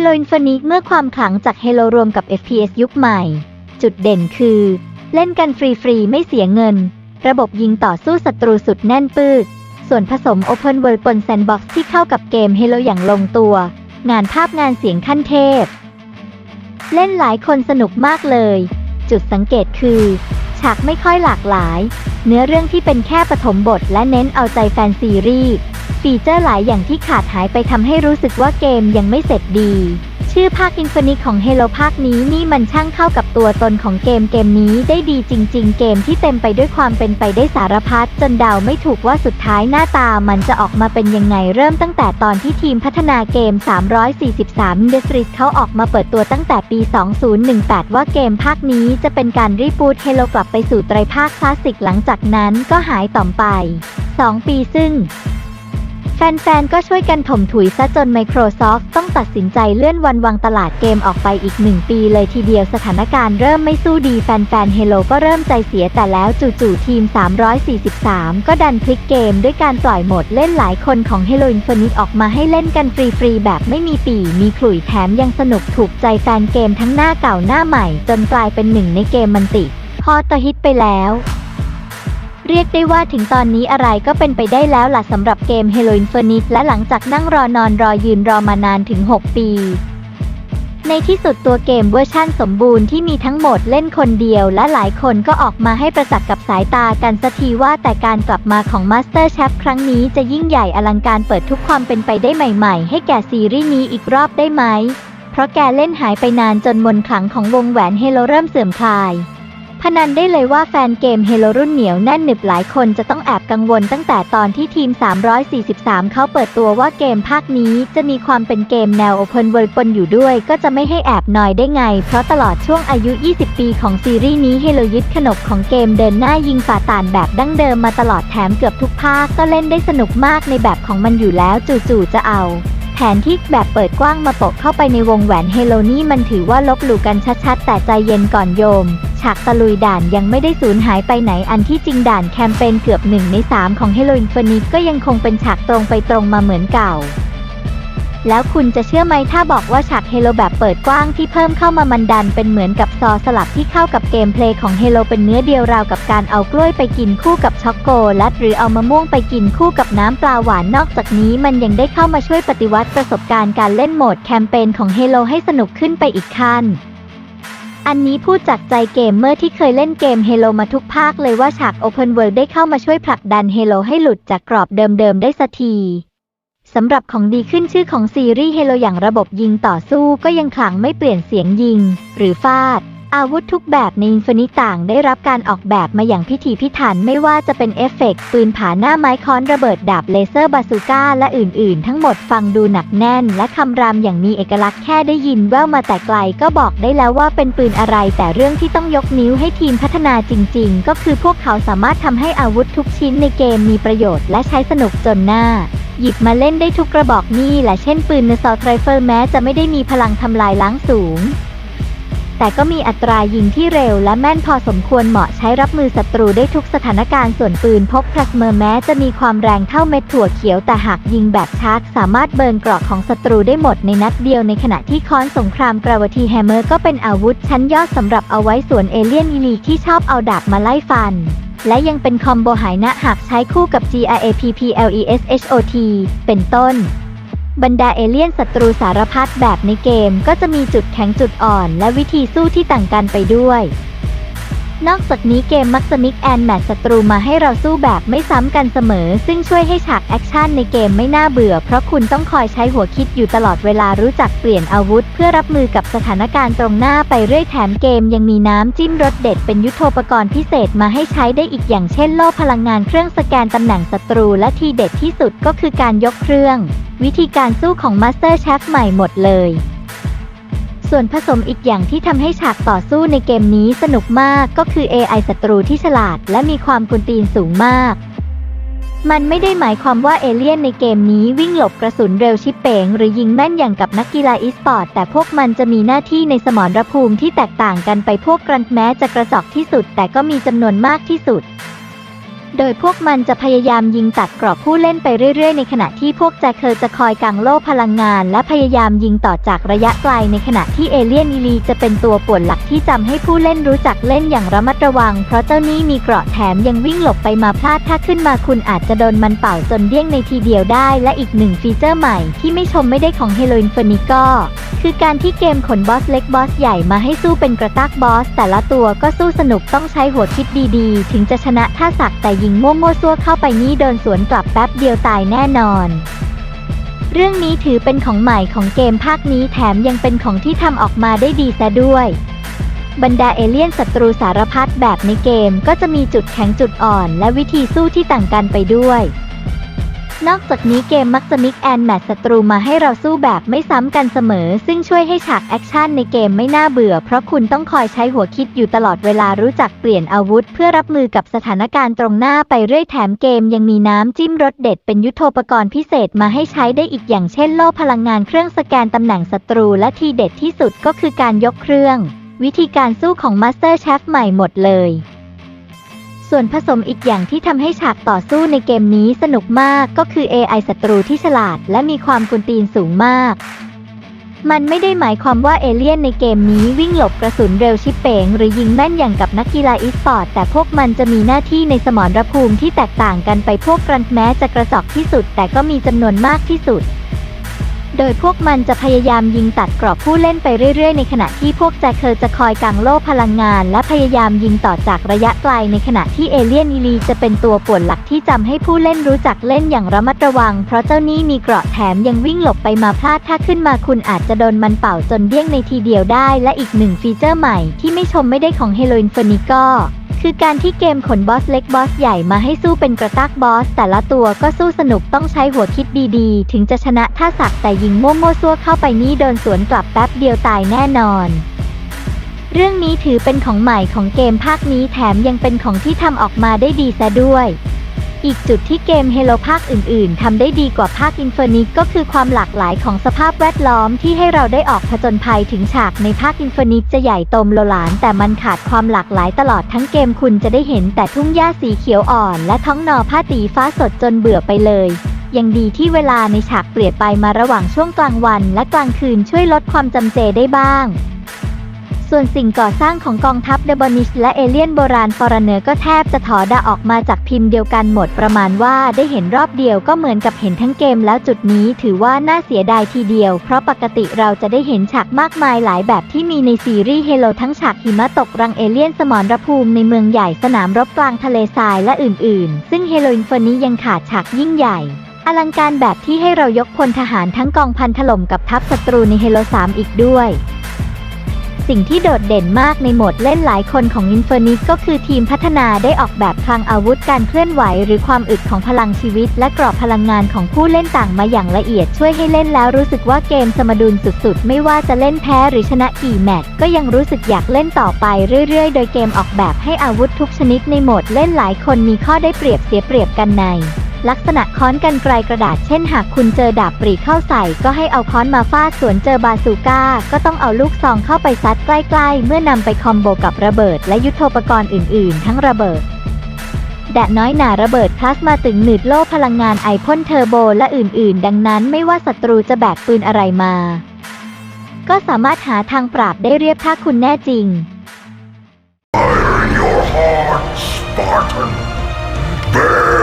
Halo Infinite เมื่อความขลังจาก Halo รวมกับ FPS ยุคใหม่ จุดเด่นคือ เล่นกันฟรีๆ ไม่เสียเงิน ระบบยิงต่อสู้ศัตรูสุดแน่นปืดส่วนผสม Open World ปน Sandbox ที่เข้ากับเกม Halo อย่างลงตัว งานภาพงานเสียงขั้นเทพ เล่นหลายคนสนุกมากเลย จุดสังเกตคือ ฉากไม่ค่อยหลากหลาย เนื้อเรื่องที่เป็นแค่ปฐมบทและเน้นเอาใจแฟนซีรีส์ ฟีเจอร์หลายอย่างที่ขาดหายไปทำให้รู้สึกว่าเกมยังไม่เสร็จดี ชื่อภาค Infinite ของ Halo ภาคนี้นี่มันช่างเข้ากับตัวตนของเกมเกมนี้ได้ดีจริง ๆ เกมที่เต็มไปด้วยความเป็นไปได้สารพัดจนเดาไม่ถูกว่าสุดท้ายหน้าตามันจะออกมาเป็นยังไงเริ่มตั้งแต่ตอนที่ทีมพัฒนาเกม 343 Industries เขาออกมาเปิดตัวตั้งแต่ปี 2018 ว่าเกมภาคนี้จะเป็นการรีบูต Halo กลับไปสู่ไตรภาคคลาสสิกหลังจากนั้นก็หายต่อมไป 2 ปีซึ่ง แฟนๆ ก็ช่วยกันถมถุยซะจน Microsoft ต้องตัดสินใจเลื่อนวันวางตลาดเกมออกไปอีกหนึ่งปีเลยทีเดียวสถานการณ์เริ่มไม่สู้ดีแฟนๆ Halo ก็เริ่มใจเสียแต่แล้วจู่ๆทีม 343 ก็ดันพลิกเกมด้วยการปล่อยโหมดเล่นหลายคนของ Halo Infinite ออกมาให้เล่นกันฟรีๆ แบบไม่มีปีมีขลุ่ยแถมยังสนุกถูกใจแฟนเกมทั้งหน้าเก่าหน้าใหม่ จนกลายเป็นหนึ่งในเกมมันติ พอตฮิตไปแล้ว เรียกได้ว่าถึงตอนนี้อะไรก็เป็นไปได้แล้วล่ะสำหรับเกม Halo Infinite และหลังจากนั่งรอนอนรอยืนรอมานานถึง 6 ปี ในที่สุดตัวเกมเวอร์ชั่นสมบูรณ์ที่มีทั้งหมดเล่นคนเดียวและหลายคนก็ออกมาให้ประจักษ์กับสายตากันสักทีว่าแต่การกลับมาของ Master Chef ครั้งนี้จะยิ่งใหญ่อลังการเปิดทุกความเป็นไปได้ใหม่ ๆ ให้แก่ซีรีส์นี้อีกรอบได้ไหม เพราะแกเล่นหายไปนานจนมนขลังของวงแหวนเฮโลเริ่มเสื่อมคลาย พนันได้เลยว่าแฟนเกมเฮโลรุ่นเหนียวแน่นหนึบหลายคนจะต้องแอบกังวลตั้งแต่ตอนที่ทีม 343 เขาเปิดตัวว่าเกมภาคนี้จะมีความเป็นเกมแนว Open World ปนอยู่ด้วย ก็จะไม่ให้แอบนอยได้ไง เพราะตลอดช่วงอายุ 20 ปีของซีรีส์นี้เฮโลยึดขนบของเกมเดินหน้ายิงฝ่าต่านแบบดั้งเดิมมาตลอดแถมเกือบทุกภาคก็เล่นได้สนุกมากในแบบของมันอยู่แล้วจู่ๆจะเอาแผนที่แบบเปิดกว้างมาโปะเข้าไปในวงแหวนเฮโลนี่มันถือว่าลบหลู่กันชัดๆ แต่ใจเย็นก่อนโยม ฉากตะลุยด่านยังไม่ได้สูญหายไปไหนอันที่จริงด่านแคมเปญเกือบหนึ่งในสามของเฮโลอินฟินิตก็ยังคงเป็นฉากตรงไปตรงมาเหมือนเก่า แล้วคุณจะเชื่อไหมถ้าบอกว่าฉากเฮโลแบบเปิดกว้างที่เพิ่มเข้ามามันดันเป็นเหมือนกับซอสลับที่เข้ากับเกมเพลย์ของเฮโลเป็นเนื้อเดียวราวกับการเอากล้วยไปกินคู่กับช็อกโกแลตหรือเอามะม่วงไปกินคู่กับน้ำปลาหวานนอกจากนี้มันยังได้เข้ามาช่วยปฏิวัติประสบการณ์การเล่นโหมดแคมเปญของเฮโลให้สนุกขึ้นไปอีกขั้น อันนี้พูดจากใจเกมเมอร์ที่เคยเล่นเกม Halo มาทุกภาคเลยว่าฉาก Open World ได้เข้ามาช่วยผลักดัน Halo ให้หลุดจากกรอบเดิมๆได้สักทีสำหรับของดีขึ้นชื่อของซีรีส์ Halo อย่างระบบยิงต่อสู้ก็ยังขลังไม่เปลี่ยนเสียงยิง หรือฟาด อาวุธทุกแบบใน Infinite ต่างได้รับการออกแบบมาอย่างพิถีพิถันไม่ว่าจะเป็นเอฟเฟกต์ปืนผาหน้าไม้ค้อนระเบิดดาบเลเซอร์บาซูก้าและอื่นๆ ทั้งหมดฟังดูหนักแน่น และคำรามอย่างมีเอกลักษณ์แค่ได้ยินแว่วมาแต่ไกลก็บอกได้แล้วว่าเป็นปืนอะไร แต่เรื่องที่ต้องยกนิ้วให้ทีมพัฒนาจริง ๆ ก็คือพวกเขาสามารถทำให้อาวุธทุกชิ้นในเกมมีประโยชน์และใช้สนุกจนหน้าหยิบมาเล่นได้ทุกกระบอกนี่แหละเช่นปืนนซอลไทรเฟิลแม้จะไม่ได้มีพลังทำลายล้างสูง แต่ก็มีอัตรายิงที่เร็วและแม่นพอสมควรเหมาะใช้รับมือศัตรูได้ทุกสถานการณ์ส่วนปืนพกพลาสเมอร์แม้จะมีความแรงเท่าเม็ดถั่วเขียวแต่หากยิงแบบชาร์จสามารถเบิร์นเกราะของศัตรูได้หมดในนัดเดียวในขณะที่ค้อนสงครามกราวทีแฮมเมอร์ก็เป็นอาวุธชั้นยอดสำหรับเอาไว้สวนเอเลี่ยนอีลีที่ชอบเอาดาบมาไล่ฟันและยังเป็นคอมโบหายนะหากใช้คู่กับ GRAPPLESHOT เป็นต้น บรรดาเอเลี่ยนศัตรูสารพัดแบบในเกมก็จะมีจุดแข็งจุดอ่อน และวิธีสู้ที่ต่างกันไปด้วย นอกจากนี้เกมมักจะมิกแอนแมทศัตรูมาให้เราสู้แบบไม่ซ้ำกันเสมอ ซึ่งช่วยให้ฉากแอคชั่นในเกมไม่น่าเบื่อ เพราะคุณต้องคอยใช้หัวคิดอยู่ตลอดเวลารู้จักเปลี่ยนอาวุธ เพื่อรับมือกับสถานการณ์ตรงหน้าไปเรื่อยแถมเกมยังมีน้ำจิ้มรสเด็ดเป็นยุทโธปกรณ์พิเศษมาให้ใช้ได้อีกอย่างเช่นโล่พลังงานเครื่องสแกนตำแหน่งศัตรูและทีเด็ดที่สุดก็คือการยกเครื่อง วิธีการสู้ของ Master Chef ใหม่หมดเลย ส่วนผสมอีกอย่างที่ทำให้ฉากต่อสู้ในเกมนี้สนุกมากก็คือ AI ศัตรูที่ฉลาด และมีความกุนตีนสูงมาก มันไม่ได้หมายความว่าเอเลี่ยนในเกมนี้วิ่งหลบกระสุนเร็วชิปเป๋งหรือยิงแม่นอย่างกับนักกีฬาอีสปอร์ต แต่พวกมันจะมีหน้าที่ในสมรภูมิที่แตกต่างกันไปพวกกรันแม้จะกระจอกที่สุด แต่ก็มีจำนวนมากที่สุด โดยพวกมันจะพยายามยิงตัดกรอบผู้เล่นไปเรื่อย ๆ ในขณะที่พวกแจคเคอร์จะคอยกังโล่พลังงาน และพยายามยิงต่อจากระยะไกลในขณะที่เอเลียนอีลีจะเป็นตัวป่วนหลักที่จำให้ผู้เล่นรู้จักเล่นอย่างระมัดระวัง เพราะเจ้านี่มีเกราะแถมยังวิ่งหลบไปมาพลาดถ้าขึ้นมาคุณอาจจะโดนมันเป่าจนเดี้ยงในทีเดียวได้ และอีกหนึ่งฟีเจอร์ใหม่ที่ไม่ชมไม่ได้ของ Halo Infinite ก็คือการที่เกมขนบอสเล็กบอสใหญ่มาให้สู้เป็นกระตากบอส แต่ละตัวก็สู้สนุกต้องใช้หัวคิดดีๆ ถึงจะชนะถ้าสักแต่ยิงมั่วๆซั่วเข้าไปนี่โดนสวนกลับแป๊บเดียวตายแน่นอน เรื่องนี้ถือเป็นของใหม่ของเกมภาคนี้แถมยังเป็นของที่ทำออกมาได้ดีซะด้วย บรรดาเอเลี่ยนศัตรูสารพัดแบบในเกมก็จะมีจุดแข็งจุดอ่อน และวิธีสู้ที่ต่างกันไปด้วย นอกจากนี้เกมมักจะมิกแอนแมทศัตรูมาให้เราสู้แบบไม่ซ้ำกันเสมอ ซึ่งช่วยให้ฉากแอคชั่นในเกมไม่น่าเบื่อ เพราะคุณต้องคอยใช้หัวคิดอยู่ตลอดเวลารู้จักเปลี่ยนอาวุธ เพื่อรับมือกับสถานการณ์ตรงหน้าไปเรื่อยแถมเกมยังมีน้ำจิ้มรสเด็ดเป็นยุทโธปกรณ์พิเศษมาให้ใช้ได้อีกอย่างเช่นโล่พลังงานเครื่องสแกนตำแหน่งศัตรูและทีเด็ดที่สุดก็คือการยกเครื่อง วิธีการสู้ของมาสเตอร์เชฟใหม่หมดเลย ส่วนผสมอีกอย่างที่ทำให้ฉากต่อสู้ในเกมนี้สนุกมากก็คือ AI ศัตรูที่ฉลาดและมีความกุนตีนสูงมาก มันไม่ได้หมายความว่าเอเลี่ยนในเกมนี้วิ่งหลบกระสุนเร็วชิบเป๋งหรือยิงแม่นอย่างกับนักกีฬาอีสปอร์ต แต่พวกมันจะมีหน้าที่ในสมรภูมิที่แตกต่างกันไปพวกกรันแม้จะกระจอกที่สุด แต่ก็มีจำนวนมากที่สุด โดยพวกมันจะพยายามยิงตัดกรอบผู้เล่นไปเรื่อยๆ ในขณะที่พวกแจคเคอร์จะคอยกังโล่พลังงาน และพยายามยิงต่อจากระยะไกล ในขณะที่เอเลี่ยนอีลีจะเป็นตัวป่วนหลักที่จำให้ผู้เล่นรู้จักเล่นอย่างระมัดระวัง เพราะเจ้านี่มีเกราะแถมยังวิ่งหลบไปมาพลาดถ้าขึ้นมาคุณอาจจะโดนมันเป่าจนเดี้ยงในทีเดียวได้ และอีกหนึ่งฟีเจอร์ใหม่ที่ไม่ชมไม่ได้ของ Halo Infinite ก็ คือการที่เกมขนบอสเล็กบอสใหญ่มาให้สู้เป็นกระตากบอส แต่ละตัวก็สู้สนุกต้องใช้หัวคิดดีๆ ถึงจะชนะถ้าสักแต่ยิงมั่วๆซั่วเข้าไปนี่โดนสวนกลับแป๊บเดียวตายแน่นอนเรื่องนี้ถือเป็นของใหม่ของเกมภาคนี้แถมยังเป็นของที่ทำออกมาได้ดีซะด้วย อีกจุดที่เกม Halo ภาคอื่น ๆทำได้ดีกว่าภาค Infinite ก็คือความหลากหลายของสภาพแวดล้อมที่ให้เราได้ออกผจญภัยถึงฉากในภาค Infinite จะใหญ่โตมโลหลาน แต่มันขาดความหลากหลายตลอดทั้งเกมคุณจะได้เห็นแต่ทุ่งหญ้าสีเขียวอ่อน และท้องนอผ้าตีฟ้าสดจนเบื่อไปเลยยังดีที่เวลาในฉากเปลี่ยนไปมาระหว่างช่วงกลางวันและกลางคืนช่วยลดความจำเจได้บ้าง ส่วนสิ่งก่อสร้างของกองทัพเดบอนิชและเอเลียนโบราณฟอร์เนอร์ก็แทบจะถอดาออกมาจากพิมพ์เดียวกันหมดประมาณว่าได้เห็นรอบเดียวก็เหมือนกับเห็นทั้งเกมแล้วจุดนี้ถือว่าน่าเสียดายทีเดียว เพราะปกติเราจะได้เห็นฉากมากมายหลายแบบที่มีในซีรีส์เฮโลทั้งฉากหิมะตกรังเอเลี่ยนสมรภูมิในเมืองใหญ่สนามรบกลางทะเลทรายและอื่นๆ ซึ่งเฮโลอินฟนี้ยังขาดฉากยิ่งใหญ่อลังการแบบที่ให้เรายกพลทหารทั้งกองพันถล่มกับทัพศัตรูในเฮโล3อีกด้วย สิ่งที่โดดเด่นมากในโหมดเล่นหลายคนของ Infinite ก็คือทีมพัฒนาได้ออกแบบคลังอาวุธการเคลื่อนไหว หรือความอึดของพลังชีวิต และกรอบพลังงานของผู้เล่นต่างมาอย่างละเอียดช่วยให้เล่นแล้วรู้สึกว่าเกมสมดุลสุดๆ ไม่ว่าจะเล่นแพ้หรือชนะกี่แมตช์ก็ยังรู้สึกอยากเล่นต่อไปเรื่อยๆ โดยเกมออกแบบให้อาวุธทุกชนิดในโหมดเล่นหลายคนมีข้อได้เปรียบเสียเปรียบกันใน ลักษณะค้อนกันไกลกระดาษเช่นหากคุณเจอดาบปรีเข้าใส่ ก็ให้เอาค้อนมาฟาดสวนเจอบาซูก้า ก็ต้องเอาลูกซองเข้าไปซัดใกล้ๆ เมื่อนำไปคอมโบกับระเบิด และยุทโธปกรณ์อื่นๆ ทั้งระเบิดแดดน้อยหนาระเบิดพลาสมาตึงหนืดโล่พลังงานไอพ่นเทอร์โบและอื่นๆ ดังนั้นไม่ว่าศัตรูจะแบกปืนอะไรมา ก็สามารถหาทางปราบได้เรียบถ้าคุณแน่จริง Fire in your heart, Spartan. Bear